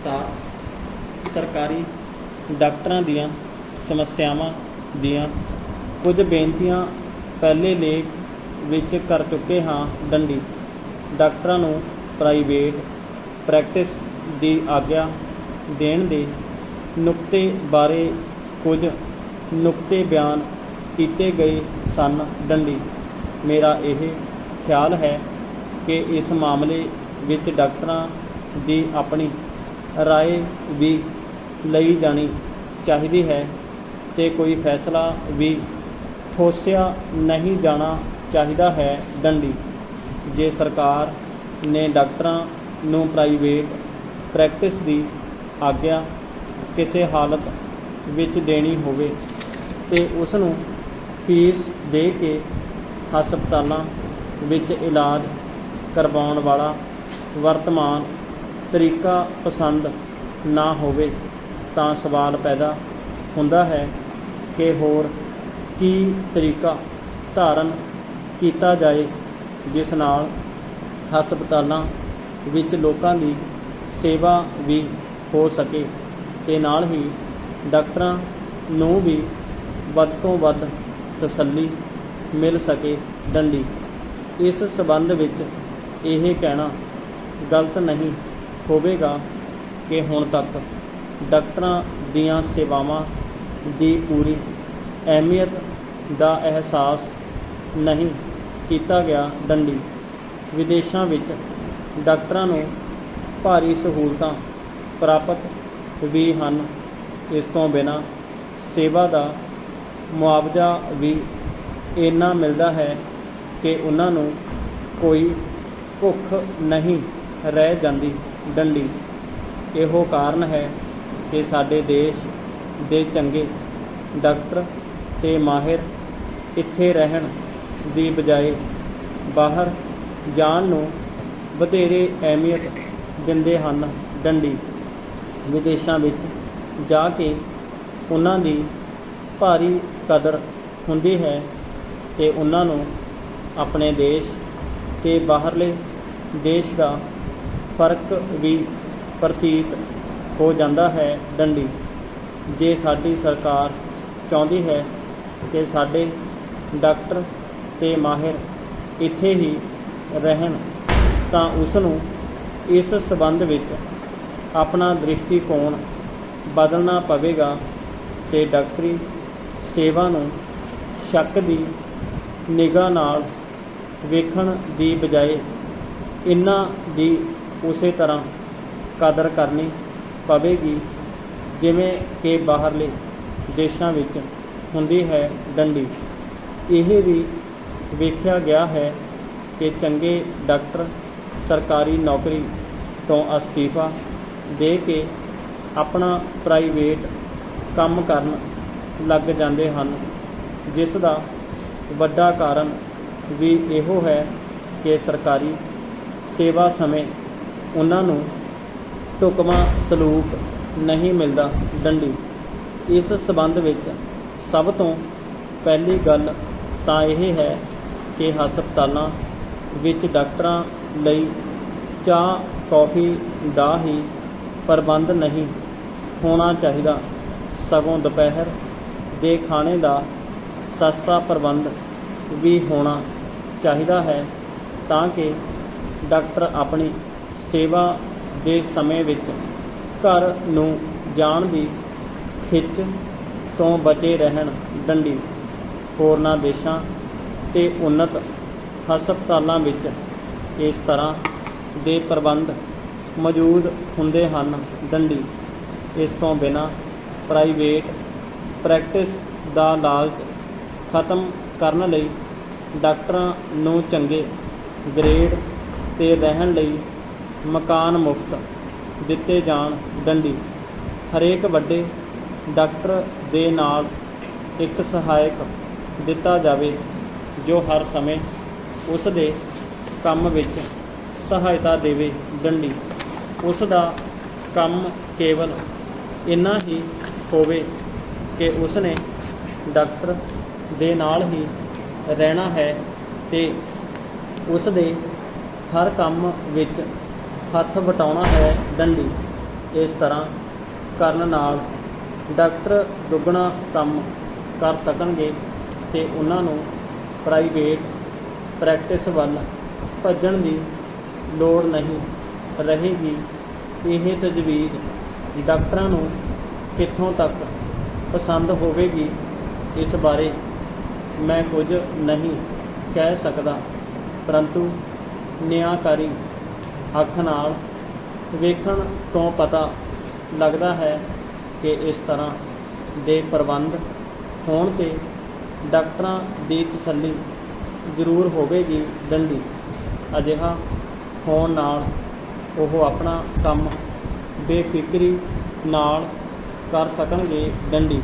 ਸਤਾ ਸਰਕਾਰੀ ਡਾਕਟਰਾਂ ਦੀਆਂ ਸਮੱਸਿਆਵਾਂ ਦੀਆਂ ਕੁਝ ਬੇਨਤੀਆਂ ਪਹਿਲੇ ਲੇਖ ਵਿੱਚ ਕਰ ਚੁੱਕੇ ਹਾਂ ਡੰਡੀ। ਡਾਕਟਰਾਂ ਨੂੰ ਪ੍ਰਾਈਵੇਟ ਪ੍ਰੈਕਟਿਸ ਦੀ ਆਗਿਆ ਦੇਣ ਦੇ ਨੁਕਤੇ ਬਾਰੇ ਕੁਝ ਨੁਕਤੇ ਬਿਆਨ ਕੀਤੇ ਗਏ ਸਨ ਡੰਡੀ। ਮੇਰਾ ਇਹ ਖਿਆਲ ਹੈ ਕਿ ਇਸ ਮਾਮਲੇ ਵਿੱਚ ਡਾਕਟਰਾਂ ਦੀ ਆਪਣੀ ਰਾਏ ਵੀ ਲਈ ਜਾਣੀ ਚਾਹੀਦੀ ਹੈ ਤੇ ਕੋਈ ਫੈਸਲਾ ਵੀ ਠੋਸਿਆ ਨਹੀਂ ਜਾਣਾ ਚਾਹੀਦਾ ਹੈ ਡੰਡੀ। ਜੇ ਸਰਕਾਰ ਨੇ ਡਾਕਟਰਾਂ ਨੂੰ ਪ੍ਰਾਈਵੇਟ ਪ੍ਰੈਕਟਿਸ ਦੀ ਆਗਿਆ ਕਿਸੇ ਹਾਲਤ ਵਿੱਚ ਦੇਣੀ ਹੋਵੇ ਤੇ ਉਸ ਨੂੰ ਫੀਸ ਦੇ ਕੇ ਹਸਪਤਾਲਾਂ ਵਿੱਚ ਇਲਾਜ ਕਰਵਾਉਣ ਵਾਲਾ ਵਰਤਮਾਨ ਤਰੀਕਾ ਪਸੰਦ ਨਾ ਹੋਵੇ ਤਾਂ ਸਵਾਲ ਪੈਦਾ ਹੁੰਦਾ ਹੈ ਕਿ ਹੋਰ ਕੀ ਤਰੀਕਾ ਧਾਰਨ ਕੀਤਾ ਜਾਏ, ਜਿਸ ਨਾਲ ਹਸਪਤਾਲਾਂ ਵਿੱਚ ਲੋਕਾਂ ਦੀ ਸੇਵਾ ਵੀ ਹੋ ਸਕੇ। ਤੇ ਨਾਲ ਹੀ ਡਾਕਟਰਾਂ ਨੂੰ ਵੀ ਵੱਧ ਤੋਂ ਵੱਧ ਤਸੱਲੀ ਮਿਲ ਸਕੇ ਡੰਡੀ। ਇਸ ਸਬੰਧ ਵਿੱਚ ਇਹ ਕਹਿਣਾ ਗਲਤ ਨਹੀਂ ਹੋਵੇਗਾ ਕਿ ਹੁਣ ਤੱਕ ਡਾਕਟਰਾਂ ਦੀਆਂ ਸੇਵਾਵਾਂ ਦੀ ਪੂਰੀ ਅਹਿਮੀਅਤ ਦਾ ਅਹਿਸਾਸ ਨਹੀਂ ਕੀਤਾ ਗਿਆ ਡੰਡੀ। ਵਿਦੇਸ਼ਾਂ ਵਿੱਚ ਡਾਕਟਰਾਂ ਨੂੰ ਭਾਰੀ ਸਹੂਲਤਾਂ ਪ੍ਰਾਪਤ ਵੀ ਹਨ। ਇਸ ਤੋਂ ਬਿਨਾਂ ਸੇਵਾ ਦਾ ਮੁਆਵਜ਼ਾ ਵੀ ਇੰਨਾ ਮਿਲਦਾ ਹੈ ਕਿ ਉਹਨਾਂ ਨੂੰ ਕੋਈ ਭੁੱਖ ਨਹੀਂ ਰਹਿ ਜਾਂਦੀ। ਡੰਡੀ। ਇਹੋ ਕਾਰਨ ਹੈ ਕਿ ਸਾਡੇ ਦੇਸ਼ ਦੇ ਚੰਗੇ ਡਾਕਟਰ ਤੇ ਮਾਹਿਰ ਇੱਥੇ ਰਹਿਣ ਦੀ ਬਜਾਏ ਬਾਹਰ ਜਾਣ ਨੂੰ ਵਧੇਰੇ ਅਹਿਮੀਅਤ ਦਿੰਦੇ ਹਨ ਡੰਡੀ। ਵਿਦੇਸ਼ਾਂ ਵਿੱਚ ਜਾ ਕੇ ਉਹਨਾਂ ਦੀ ਭਾਰੀ ਕਦਰ ਹੁੰਦੀ ਹੈ ਤੇ ਉਹਨਾਂ ਨੂੰ ਆਪਣੇ ਦੇਸ਼ ਤੇ ਬਾਹਰਲੇ ਦੇਸ਼ ਦਾ ਫ਼ਰਕ ਵੀ ਪ੍ਰਤੀਤ ਹੋ ਜਾਂਦਾ ਹੈ ਡੰਡੀ। ਜੇ ਸਾਡੀ ਸਰਕਾਰ ਚਾਹੁੰਦੀ ਹੈ ਕਿ ਸਾਡੇ ਡਾਕਟਰ ਤੇ ਮਾਹਿਰ ਇੱਥੇ ਹੀ ਰਹਿਣ, ਤਾਂ ਉਸ ਨੂੰ ਇਸ ਸਬੰਧ ਵਿੱਚ ਆਪਣਾ ਦ੍ਰਿਸ਼ਟੀਕੋਣ ਬਦਲਣਾ ਪਵੇਗਾ ਤੇ ਡਾਕਟਰੀ ਸੇਵਾ ਨੂੰ ਸ਼ੱਕ ਦੀ ਨਿਗਾਹ ਨਾਲ ਵੇਖਣ ਦੀ ਬਜਾਏ ਇਹਨਾਂ ਦੀ ਉਸੇ ਤਰ੍ਹਾਂ ਕਦਰ ਕਰਨੀ ਪਵੇਗੀ, ਜਿਵੇਂ ਕਿ ਬਾਹਰਲੇ ਦੇਸ਼ਾਂ ਵਿੱਚ ਹੁੰਦੀ ਹੈ ਡੰਡੀ। ਇਹ ਵੀ ਵੇਖਿਆ ਗਿਆ ਹੈ ਕਿ ਚੰਗੇ ਡਾਕਟਰ ਸਰਕਾਰੀ ਨੌਕਰੀ ਤੋਂ ਅਸਤੀਫਾ ਦੇ ਕੇ ਆਪਣਾ ਪ੍ਰਾਈਵੇਟ ਕੰਮ ਕਰਨ ਲੱਗ ਜਾਂਦੇ ਹਨ, ਜਿਸ ਦਾ ਵੱਡਾ ਕਾਰਨ ਵੀ ਇਹੋ ਹੈ ਕਿ ਸਰਕਾਰੀ ਸੇਵਾ ਸਮੇਂ ਉਹਨਾਂ ਨੂੰ ਢੁਕਵਾਂ ਸਲੂਕ ਨਹੀਂ ਮਿਲਦਾ ਡੰਡੀ। ਇਸ ਸਬੰਧ ਵਿੱਚ ਸਭ ਤੋਂ ਪਹਿਲੀ ਗੱਲ ਤਾਂ ਇਹ ਹੈ ਕਿ ਹਸਪਤਾਲਾਂ ਵਿੱਚ ਡਾਕਟਰਾਂ ਲਈ ਚਾਹ, ਕੌਫੀ ਦਾ ਹੀ ਪ੍ਰਬੰਧ ਨਹੀਂ ਹੋਣਾ ਚਾਹੀਦਾ। ਸਗੋਂ ਦੁਪਹਿਰ ਦੇ ਖਾਣੇ ਦਾ ਸਸਤਾ ਪ੍ਰਬੰਧ ਵੀ ਹੋਣਾ ਚਾਹੀਦਾ ਹੈ ਤਾਂ ਕਿ ਡਾਕਟਰ ਆਪਣੀ ਸੇਵਾ ਦੇ ਸਮੇਂ ਵਿੱਚ ਘਰ ਨੂੰ ਜਾਣ ਦੀ ਖਿੱਚ ਤੋਂ ਬਚੇ ਰਹਿਣ ਡੰਡੀ, ਹੋਰਨਾਂ ਦੇਸ਼ਾਂ ਤੇ ਉન્નਤ ਹਸਪਤਾਲਾਂ ਵਿੱਚ ਇਸ ਤਰ੍ਹਾਂ ਦੇ ਪ੍ਰਬੰਧ ਮੌਜੂਦ ਹੁੰਦੇ ਹਨ। ਡੰਡੀ, ਇਸ ਤੋਂ ਬਿਨਾਂ ਪ੍ਰਾਈਵੇਟ ਪ੍ਰੈਕਟਿਸ ਦਾ ਲਾਲਚ ਖਤਮ ਕਰਨ ਲਈ ਡਾਕਟਰਾਂ ਨੂੰ ਚੰਗੇ ਗ੍ਰੇਡ ਤੇ ਰਹਿਣ ਲਈ ਮਕਾਨ ਮੁਫਤ, ਦਿੱਤੇ ਜਾਣ ਡੰਡੀ। ਹਰੇਕ ਵੱਡੇ ਡਾਕਟਰ ਦੇ ਨਾਲ ਇੱਕ ਸਹਾਇਕ ਦਿੱਤਾ ਜਾਵੇ, ਜੋ ਹਰ ਸਮੇਂ ਉਸ ਦੇ ਕੰਮ ਵਿੱਚ ਸਹਾਇਤਾ ਦੇਵੇ ਡੰਡੀ। ਉਸ ਦਾ ਕੰਮ ਕੇਵਲ ਇੰਨਾ ਹੀ ਹੋਵੇ ਕਿ ਉਸ ਨੇ ਡਾਕਟਰ ਦੇ ਨਾਲ ਹੀ ਰਹਿਣਾ ਹੈ ਤੇ ਉਸ ਦੇ ਹਰ ਕੰਮ ਵਿੱਚ ਹੱਥ ਵਟਾਉਣਾ ਹੈ ਡੰਡੀ। ਇਸ ਤਰ੍ਹਾਂ ਕਰਨ ਨਾਲ ਡਾਕਟਰ ਦੁੱਗਣਾ ਕੰਮ ਕਰ ਸਕਣਗੇ ਤੇ ਉਹਨਾਂ ਨੂੰ ਪ੍ਰਾਈਵੇਟ ਪ੍ਰੈਕਟਿਸ ਵੱਲ ਭੱਜਣ ਦੀ ਲੋੜ ਨਹੀਂ ਰਹੇਗੀ। ਇਹ ਤਜਵੀਜ਼ ਡਾਕਟਰਾਂ ਨੂੰ ਕਿੱਥੋਂ ਤੱਕ ਪਸੰਦ ਹੋਵੇਗੀ, ਇਸ ਬਾਰੇ ਮੈਂ ਕੁਝ ਨਹੀਂ ਕਹਿ ਸਕਦਾ। ਪਰੰਤੂ ਨਿਆਂਕਾਰੀ ਅੱਖ ਨਾਲ ਵੇਖਣ ਤੋਂ ਪਤਾ ਲੱਗਦਾ ਹੈ ਕਿ ਇਸ ਤਰ੍ਹਾਂ ਦੇ ਪ੍ਰਬੰਧ ਹੋਣ ਤੇ ਡਾਕਟਰਾਂ ਦੀ ਤਸੱਲੀ ਜ਼ਰੂਰ ਹੋਵੇਗੀ ਡੰਡੀ ਅਜਿਹਾ ਹੋਣ ਨਾਲ ਉਹ ਆਪਣਾ ਕੰਮ ਬੇਫਿਕਰੀ ਨਾਲ ਕਰ ਸਕਣਗੇ ਡੰਡੀ